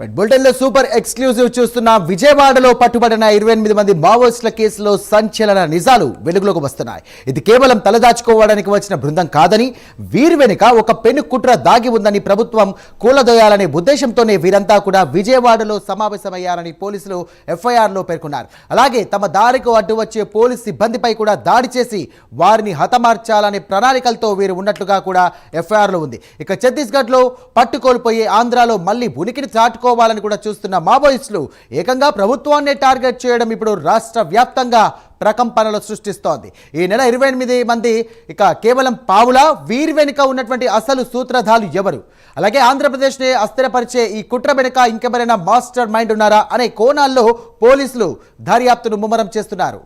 Right బులెటిన్లో super exclusive చూస్తున్న విజయవాడలో పట్టుబడిన ఇరవై ఎనిమిది మంది మావోయిస్టుల కేసులో సంచలన నిజాలు వెలుగులోకి వస్తున్నాయి. ఇది కేవలం తలదాచుకోవడానికి వచ్చిన బృందం కాదని వీరి వెనుక ఒక పెను కుట్ర దాగి ఉందని ప్రభుత్వం కూలదోయాలనే ఉద్దేశంతోనే వీరంతా కూడా విజయవాడలో సమావేశమయ్యారని పోలీసులు ఎఫ్ఐఆర్లో పేర్కొన్నారు. అలాగే తమ దారికి అడ్డు వచ్చే పోలీస్ సిబ్బందిపై కూడా దాడి చేసి వారిని హతమార్చాలనే ప్రణాళికలతో వీరు ఉన్నట్లుగా కూడా ఎఫ్ఐఆర్లో ఉంది. ఇక ఛత్తీస్గఢ్లో పట్టుకోల్పోయే ఆంధ్రాలో మళ్ళీ ఉనికిని చాటుకోవాలని కూడా చూస్తున్న మావోయిస్టులు ఏకంగా ప్రభుత్వాన్నే టార్గెట్ చేయడం ఇప్పుడు రాష్ట్ర వ్యాప్తంగా ప్రకంపనలు సృష్టిస్తోంది. ఈ నెల ఇరవై ఎనిమిది మంది ఇక కేవలం పావుల వీరి వెనుక ఉన్నటువంటి అసలు సూత్రధాలు ఎవరు? అలాగే ఆంధ్రప్రదేశ్ని అస్థిరపరిచే ఈ కుట్ర వెనుక ఇంకెవరైనా మాస్టర్ మైండ్ ఉన్నారా? అనే కోణాల్లో పోలీసులు దర్యాప్తును ముమ్మరం చేస్తున్నారు.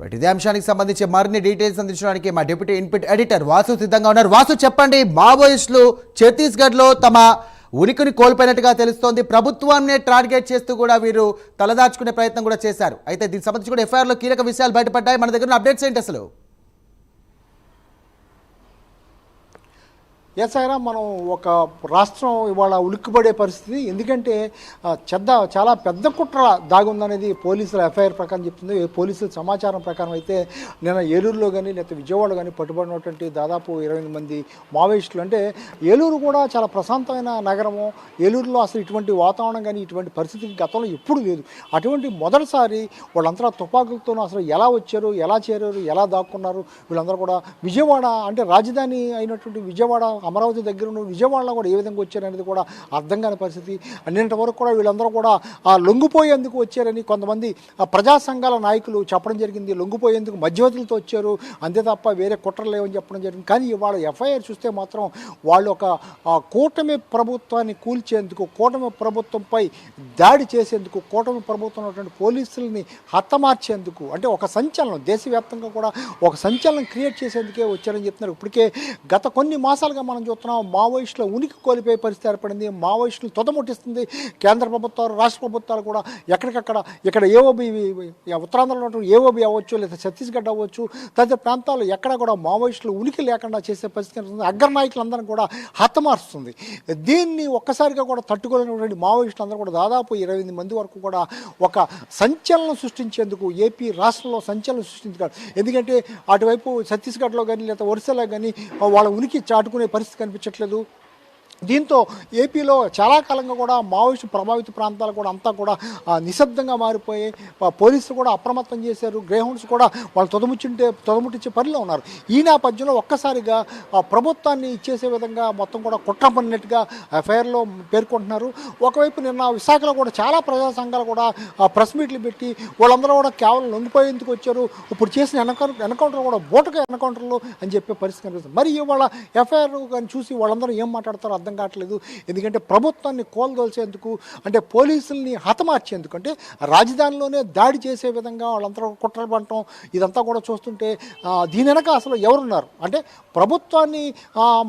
రైట్ ఇదే అంశానికి సంబంధించి మరిన్ని డీటెయిల్స్ అందించడానికి మా డిప్యూటీ ఇన్పుట్ ఎడిటర్ వాసు సిద్ధంగా ఉన్నారు. వాసు చెప్పండి మావోయిస్టులు ఛత్తీస్గఢ్లో తమ ఉనికిని కోల్పోయినట్టుగా తెలుస్తోంది. ప్రభుత్వాన్నే టార్గెట్ చేస్తూ కూడా వీరు తలదాచుకునే ప్రయత్నం కూడా చేశారు. అయితే దీనికి సంబంధించి కూడా ఎఫ్ఐఆర్లో కీలక విషయాలు బయటపడ్డాయి. మన దగ్గర అప్డేట్స్ ఏంటి అసలు? ఎస్ అయినా మనం ఒక రాష్ట్రం ఇవాళ ఉలిక్కిపడే పరిస్థితి. ఎందుకంటే చెద్ద చాలా పెద్ద కుట్ర దాగుందనేది పోలీసుల ఎఫ్ఐఆర్ ప్రకారం చెప్తుంది. పోలీసుల సమాచారం ప్రకారం అయితే నిన్న ఏలూరులో కానీ లేకపోతే విజయవాడలో కానీ పట్టుబడినటువంటి దాదాపు ఇరవై మంది మావోయిస్టులు అంటే ఏలూరు కూడా చాలా ప్రశాంతమైన నగరము. ఏలూరులో అసలు ఇటువంటి వాతావరణం కానీ ఇటువంటి పరిస్థితి గతంలో ఎప్పుడు లేదు. అటువంటి మొదటిసారి వాళ్ళంతా తుపాకులతో అసలు ఎలా వచ్చారు ఎలా చేరారు ఎలా దాక్కున్నారు వీళ్ళందరూ కూడా విజయవాడ అంటే రాజధాని అయినటువంటి విజయవాడ అమరావతి దగ్గర నుండి విజయవాడలో కూడా ఏ విధంగా వచ్చారనేది కూడా అర్థం కాని పరిస్థితి. నిన్నటి వరకు కూడా వీళ్ళందరూ కూడా ఆ లొంగిపోయేందుకు వచ్చారని కొంతమంది ప్రజా సంఘాల నాయకులు చెప్పడం జరిగింది. లొంగిపోయేందుకు మధ్యవర్తులతో వచ్చారు. అంతే తప్ప వేరే కుట్రలు లేవని చెప్పడం జరిగింది. కానీ ఇవాళ ఎఫ్ఐఆర్ చూస్తే మాత్రం వాళ్ళు ఒక కూటమి ప్రభుత్వాన్ని కూల్చేందుకు కూటమి ప్రభుత్వంపై దాడి చేసేందుకు కూటమి ప్రభుత్వం ఉన్నటువంటి పోలీసుల్ని హతమార్చేందుకు అంటే ఒక సంచలనం దేశవ్యాప్తంగా కూడా ఒక సంచలనం క్రియేట్ చేసేందుకే వచ్చారని చెప్తున్నారు. ఇప్పటికే గత కొన్ని మాసాలుగా మనం మనం చూస్తున్నాం మావోయిస్టుల ఉనికి కోల్పోయే పరిస్థితి ఏర్పడింది మావోయిస్టులు తొదముట్టిస్తుంది. కేంద్ర ప్రభుత్వాలు రాష్ట్ర ప్రభుత్వాలు కూడా ఎక్కడికక్కడ ఇక్కడ ఏఓబి ఉత్తరాంధ్రలో ఉన్నటువంటి ఏఓబి అవ్వచ్చు లేదా ఛత్తీస్గఢ్ అవ్వచ్చు తదితర ప్రాంతాల్లో ఎక్కడ కూడా మావోయిస్టులు ఉనికి లేకుండా చేసే పరిస్థితి కనిపిస్తుంది అగ్రనాయకులందరినీ కూడా హతమారుస్తుంది. దీన్ని ఒక్కసారిగా కూడా తట్టుకోలేనటువంటి మావోయిస్టులు అందరూ కూడా దాదాపు ఇరవై మంది వరకు కూడా ఒక సంచలనం సృష్టించేందుకు ఏపీ రాష్ట్రంలో సంచలనం సృష్టించారు. ఎందుకంటే అటువైపు ఛత్తీస్గఢ్లో కానీ లేదా ఒరిస్సాలో కానీ వాళ్ళ ఉనికి చాటుకునే పరిస్థితి కనిపించట్లేదు. దీంతో ఏపీలో చాలా కాలంగా కూడా మావోయిస్టు ప్రభావిత ప్రాంతాలు కూడా అంతా కూడా నిశ్శబ్దంగా మారిపోయి పోలీసులు కూడా అప్రమత్తం చేశారు. గ్రేహౌండ్స్ కూడా వాళ్ళు తొదముచ్చుంటే తొదముట్టించే పనిలో ఉన్నారు. ఈ నేపథ్యంలో ఒక్కసారిగా ఆ, ప్రభుత్వాన్ని ఇచ్చేసే విధంగా మొత్తం కూడా కుట్ర పడినట్టుగా ఎఫ్ఐఆర్లో పేర్కొంటున్నారు. ఒకవైపు నిన్న విశాఖలో కూడా చాలా ప్రజా సంఘాలు కూడా ప్రెస్ మీట్లు పెట్టి వాళ్ళందరూ కూడా కేవలం లొంగిపోయేందుకు వచ్చారు. ఇప్పుడు చేసిన ఎన్కౌంటర్ ఎన్కౌంటర్ కూడా బోటుగా ఎన్కౌంటర్లు అని చెప్పే పరిస్థితి కనిపిస్తుంది. మరి ఇవాళ ఎఫ్ఐఆర్ కానీ చూసి వాళ్ళందరూ ఏం మాట్లాడతారో అర్థం కావట్లేదు. ఎందుకంటే ప్రభుత్వాన్ని కోల్దోల్చేందుకు అంటే పోలీసుల్ని హతమార్చేందుకు అంటే రాజధానిలోనే దాడి చేసే విధంగా వాళ్ళంతా కుట్రలు పడటం ఇదంతా కూడా చూస్తుంటే దీని వెనక అసలు ఎవరున్నారు? అంటే ప్రభుత్వాన్ని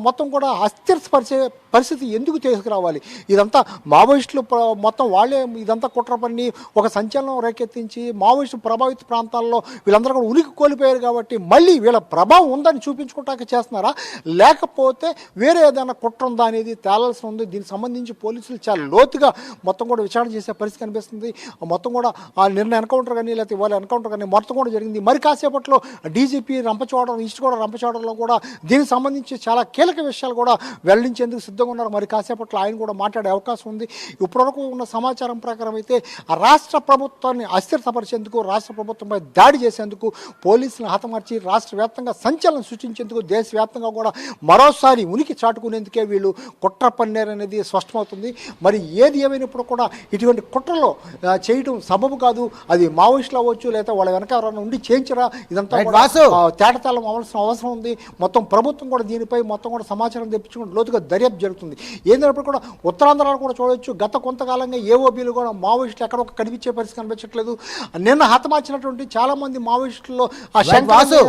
మొత్తం కూడా అస్థిరపరిచే పరిస్థితి ఎందుకు తీసుకురావాలి? ఇదంతా మావోయిస్టులు మొత్తం వాళ్ళే ఇదంతా కుట్ర పని ఒక సంచలనం రేకెత్తించి మావోయిస్టు ప్రభావిత ప్రాంతాల్లో వీళ్ళందరూ కూడా ఉనికి కోల్పోయారు కాబట్టి మళ్ళీ వీళ్ళ ప్రభావం ఉందని చూపించుకోవటానికి చేస్తున్నారా? లేకపోతే వేరే ఏదైనా కుట్ర ఉందా అనేది తేలాల్సి ఉంది. దీనికి సంబంధించి పోలీసులు చాలా లోతుగా మొత్తం కూడా విచారణ చేసే పరిస్థితి కనిపిస్తుంది. మొత్తం కూడా ఆ నిన్న ఎన్కౌంటర్ కానీ లేకపోతే ఇవాళ ఎన్కౌంటర్ కానీ మొత్తం కూడా జరిగింది. మరి కాసేపట్లో డీజీపీ రంపచోడవరం ఈస్ట్ కూడా రంపచోడవరంలో కూడా దీనికి సంబంధించి చాలా కీలక విషయాలు కూడా వెల్లడించేందుకు సిద్ధంగా ఉన్నారు. మరి కాసేపట్లో ఆయన కూడా మాట్లాడే అవకాశం ఉంది. ఇప్పటివరకు ఉన్న సమాచారం ప్రకారం అయితే ఆ రాష్ట్ర ప్రభుత్వాన్ని అస్థిరపరిచేందుకు రాష్ట్ర ప్రభుత్వంపై దాడి చేసేందుకు పోలీసులను హతమార్చి రాష్ట్ర వ్యాప్తంగా సంచలనం సృష్టించేందుకు దేశవ్యాప్తంగా కూడా మరోసారి ఉనికి చాటుకునేందుకే వీళ్ళు కుట్ర పన్నేరు అనేది స్పష్టమవుతుంది. మరి ఏది ఏమైనప్పుడు కూడా ఇటువంటి కుట్రలో ఆ, చేయటం సబబు కాదు. అది మావోయిస్టులు అవ్వచ్చు లేదా వాళ్ళ వెనక ఎవరైనా ఉండి చేయించరా? ఇదంతా తేటతెల్లం అవ్వాల్సిన అవసరం ఉంది. మొత్తం ప్రభుత్వం కూడా దీనిపై మొత్తం కూడా సమాచారం తెప్పించుకుని లోతుగా దర్యాప్తు జరుగుతుంది. ఏంటంటే కూడా ఉత్తరాంధ్రలో కూడా చూడొచ్చు. గత కొంతకాలంగా ఏఓబీలు కూడా మావోయిస్టులు ఎక్కడ ఒక కనిపించే పరిస్థితి కనిపించట్లేదు. నిన్న హతమార్చినటువంటి చాలా మంది మావోయిస్టుల్లో ఆ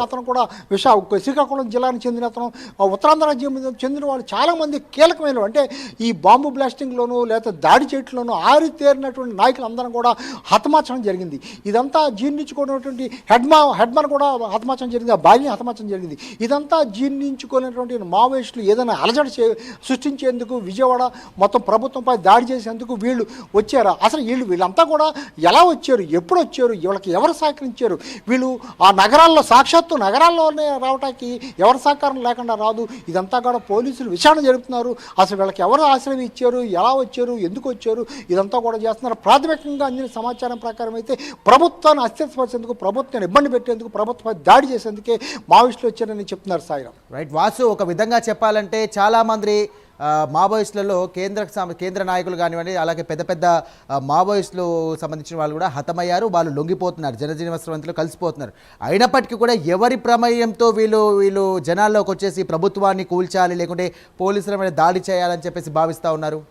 అతను కూడా విశా శ్రీకాకుళం జిల్లానికి చెందిన అతను ఉత్తరాంధ్ర రాజ్యం చెందిన వాళ్ళు చాలా మంది కీలకమైన అంటే ఈ బాంబు బ్లాస్టింగ్లోను లేకపోతే దాడి చేయట్లోనూ ఆరితేరినటువంటి నాయకులు అందరం కూడా హతమార్చడం జరిగింది. ఇదంతా జీర్ణించుకున్నటువంటి హెడ్మా హెడ్మన్ కూడా హతమార్చడం జరిగింది. ఆ భార్యని హతమార్చడం జరిగింది. ఇదంతా జీర్ణించుకునేటువంటి మావోయిస్టులు ఏదైనా అలజడి చే సృష్టించేందుకు విజయవాడ మొత్తం ప్రభుత్వంపై దాడి చేసేందుకు వీళ్ళు వచ్చారా. అసలు వీళ్ళు వీళ్ళంతా కూడా ఎలా వచ్చారు? ఎప్పుడు వచ్చారు? వీళ్ళకి ఎవరు సహకరించారు? వీళ్ళు ఆ నగరాల్లో సాక్షాత్తు నగరాల్లోనే రావటానికి ఎవరి సహకారం లేకుండా రాదు. ఇదంతా కూడా పోలీసులు విచారణ జరుపుతున్నారు. అసలు వీళ్ళకి ఎవరు ఆశ్రయం ఇచ్చారు? ఎలా వచ్చారు? ఎందుకు వచ్చారు? ఇదంతా కూడా చేస్తున్నారు. ప్రాథమికంగా అందిన సమాచారం ప్రకారం అయితే ప్రభుత్వాన్ని అస్థిరపరిచేందుకు ప్రభుత్వాన్ని ఇబ్బంది పెట్టేందుకు ప్రభుత్వంపై దాడి చేసేందుకే మావోయిస్టులు వచ్చారని చెప్తున్నారు సాయిరాం. రైట్ వాసు ఒక విధంగా చెప్పాలంటే చాలా మంది మావోయిస్టులలో కేంద్ర కేంద్ర నాయకులు కానివ్వండి అలాగే పెద్ద పెద్ద మావోయిస్టులు సంబంధించిన వాళ్ళు కూడా హతమయ్యారు వాళ్ళు లొంగిపోతున్నారు జనజీవన కలిసిపోతున్నారు. అయినప్పటికీ కూడా ఎవరి ప్రమేయంతో వీళ్ళు వీళ్ళు జనాల్లోకి వచ్చేసి ప్రభుత్వాన్ని కూల్చాలి లేకుంటే పోలీసుల మీద దాడి చేయాలని చెప్పేసి భావిస్తూ ఉన్నారు?